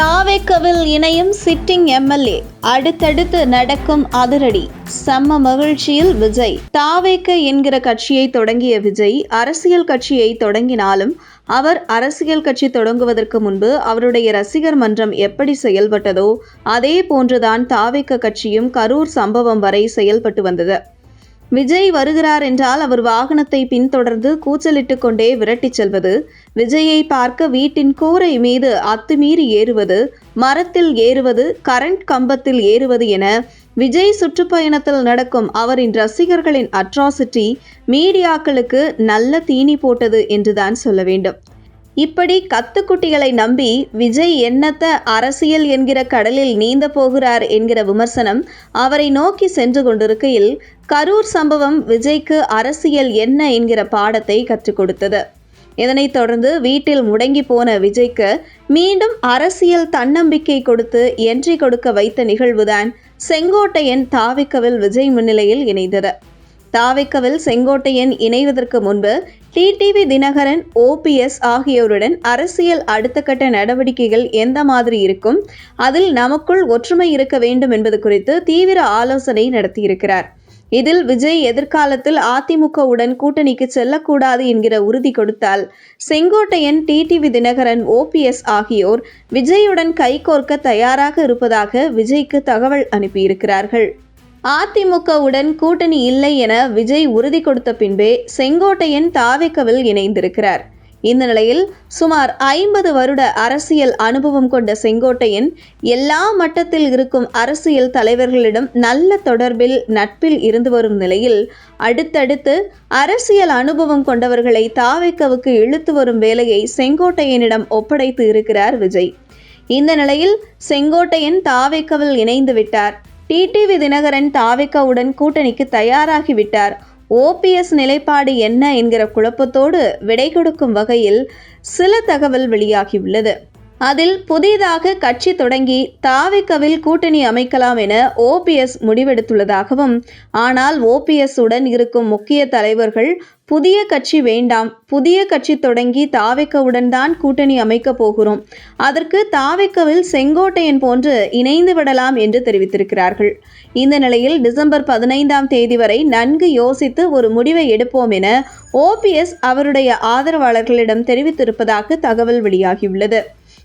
தாவேக்கவில் இணையும் sitting MLA. அடுத்தடுத்து நடக்கும் அதிரடி. செம்ம மகிழ்ச்சியில் விஜய். தாவேக்க என்கிற கட்சியை தொடங்கிய விஜய் அரசியல் கட்சியை தொடங்கினாலும் அவர் அரசியல் கட்சி தொடங்குவதற்கு முன்பு அவருடைய ரசிகர் மன்றம் எப்படி செயல்பட்டதோ அதே போன்றுதான் தாவேக்க கட்சியும் கரூர் சம்பவம் வரை செயல்பட்டு வந்தது. விஜய் வருகிறார் என்றால் அவர் வாகனத்தை பின்தொடர்ந்து கூச்சலிட்டு கொண்டே விரட்டிச் செல்வது விஜயை பார்க்க வீட்டின் கூரை மீது அத்துமீறி ஏறுவது மரத்தில் ஏறுவது கரண்ட் கம்பத்தில் ஏறுவது என விஜய் சுற்றுப்பயணத்தில் நடக்கும் அவரின் ரசிகர்களின் அட்ராசிட்டி மீடியாக்களுக்கு நல்ல தீனி போட்டது என்றுதான் சொல்ல வேண்டும். இப்படி கத்துக்குட்டிகளை நம்பி விஜய் என்னத்த அரசியல் என்கிற கடலில் நீந்த போகிறார் என்கிற விமர்சனம் அவரை நோக்கி சென்று கொண்டிருக்கையில் கரூர் சம்பவம் விஜய்க்கு அரசியல் என்ன என்கிற பாடத்தை கற்றுக் கொடுத்தது. இதனைத் தொடர்ந்து வீட்டில் முடங்கி போன விஜய்க்கு மீண்டும் அரசியல் தன்னம்பிக்கை கொடுத்து என்ட்ரி கொடுக்க வைத்த நிகழ்வுதான் செங்கோட்டையன் தாவிக்கவில் விஜய் முன்னிலையில் இணைந்தது. தாவிக்கவில் செங்கோட்டையன் இணைவதற்கு முன்பு டிடிவி தினகரன் ஓபிஎஸ் ஆகியோருடன் அரசியல் அடுத்த கட்ட நடவடிக்கைகள் எந்த மாதிரி இருக்கும்? அதில் நமக்குள் ஒற்றுமை இருக்க வேண்டும் என்பது குறித்து தீவிர ஆலோசனை நடத்தியிருக்கிறார். இதில் விஜய் எதிர்காலத்தில் அதிமுகவுடன் கூட்டணிக்கு செல்லக்கூடாது என்கிற உறுதி கொடுத்தால் செங்கோட்டையன் டிடிவி தினகரன் ஓபிஎஸ் ஆகியோர் விஜயுடன் கைகோர்க்க தயாராக இருப்பதாக விஜய்க்கு தகவல் அனுப்பியிருக்கிறார்கள். அதிமுகவுடன் கூட்டணி இல்லை என விஜய் உறுதி கொடுத்த பின்பே செங்கோட்டையன் தாவேக்கவில் இணைந்திருக்கிறார். இந்த நிலையில் சுமார் ஐம்பது வருட அரசியல் அனுபவம் கொண்ட செங்கோட்டையன் எல்லா மட்டத்தில் இருக்கும் அரசியல் தலைவர்களிடம் நல்ல தொடர்பில் நட்பில் இருந்து வரும் நிலையில் அடுத்தடுத்து அரசியல் அனுபவம் கொண்டவர்களை தாவேக்கவுக்கு இழுத்து வரும் வேலையை செங்கோட்டையனிடம் ஒப்படைத்து இருக்கிறார் விஜய். இந்த நிலையில் செங்கோட்டையன் தாவேக்கவில் இணைந்து விட்டார். டிடிவி தினகரன் தாவிக்கவுடன் கூட்டணிக்கு தயாராகிவிட்டார். ஓபிஎஸ் நிலைப்பாடு என்ன என்கிற குழப்பத்தோடு விடை கொடுக்கும் வகையில் சில தகவல் வெளியாகியுள்ளது. அதில் புதிதாக கட்சி தொடங்கி தாவிக்கவில் கூட்டணி அமைக்கலாம் என ஓபிஎஸ் முடிவெடுத்துள்ளதாகவும் ஆனால் ஓபிஎஸ் உடன் இருக்கும் முக்கிய தலைவர்கள் புதிய கட்சி வேண்டாம் புதிய கட்சி தொடங்கி தாவிக்கவுடன் தான் கூட்டணி அமைக்கப் போகிறோம். அதற்கு தாவிக்கவில் செங்கோட்டையன் போன்று இணைந்து விடலாம் என்று தெரிவித்திருக்கிறார்கள். இந்த நிலையில் டிசம்பர் பதினைந்தாம் தேதி வரை நன்கு யோசித்து ஒரு முடிவை எடுப்போம் என ஓபிஎஸ் அவருடைய ஆதரவாளர்களிடம் தெரிவித்திருப்பதாக தகவல் வெளியாகியுள்ளது.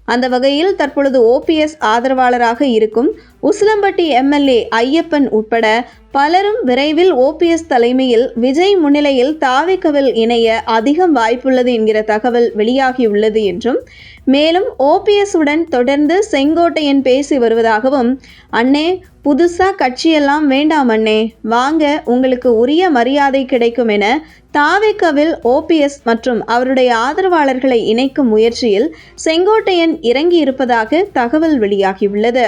அந்த வகையில் தற்பொழுது ஓபிஎஸ் ஆதரவாளராக இருக்கும் உசிலம்பட்டி எம்எல்ஏ ஐயப்பன் உட்பட பலரும் விரைவில் ஓபிஎஸ் தலைமையில் விஜய் முன்னிலையில் தாவிக்கவில் இணைய அதிகம் வாய்ப்புள்ளது என்கிற தகவல் வெளியாகியுள்ளது என்றும் மேலும் ஓபிஎஸ் உடன் தொடர்ந்து செங்கோட்டையன் பேசி வருவதாகவும் அண்ணே புதுசா கட்சியெல்லாம் வேண்டாம் அண்ணே வாங்க உங்களுக்கு உரிய மரியாதை கிடைக்கும் என தாவேக்கவில் ஓபிஎஸ் மற்றும் அவருடைய ஆதரவாளர்களை இணைக்கும் முயற்சியில் செங்கோட்டையன் இறங்கியிருப்பதாக தகவல் வெளியாகியுள்ளது.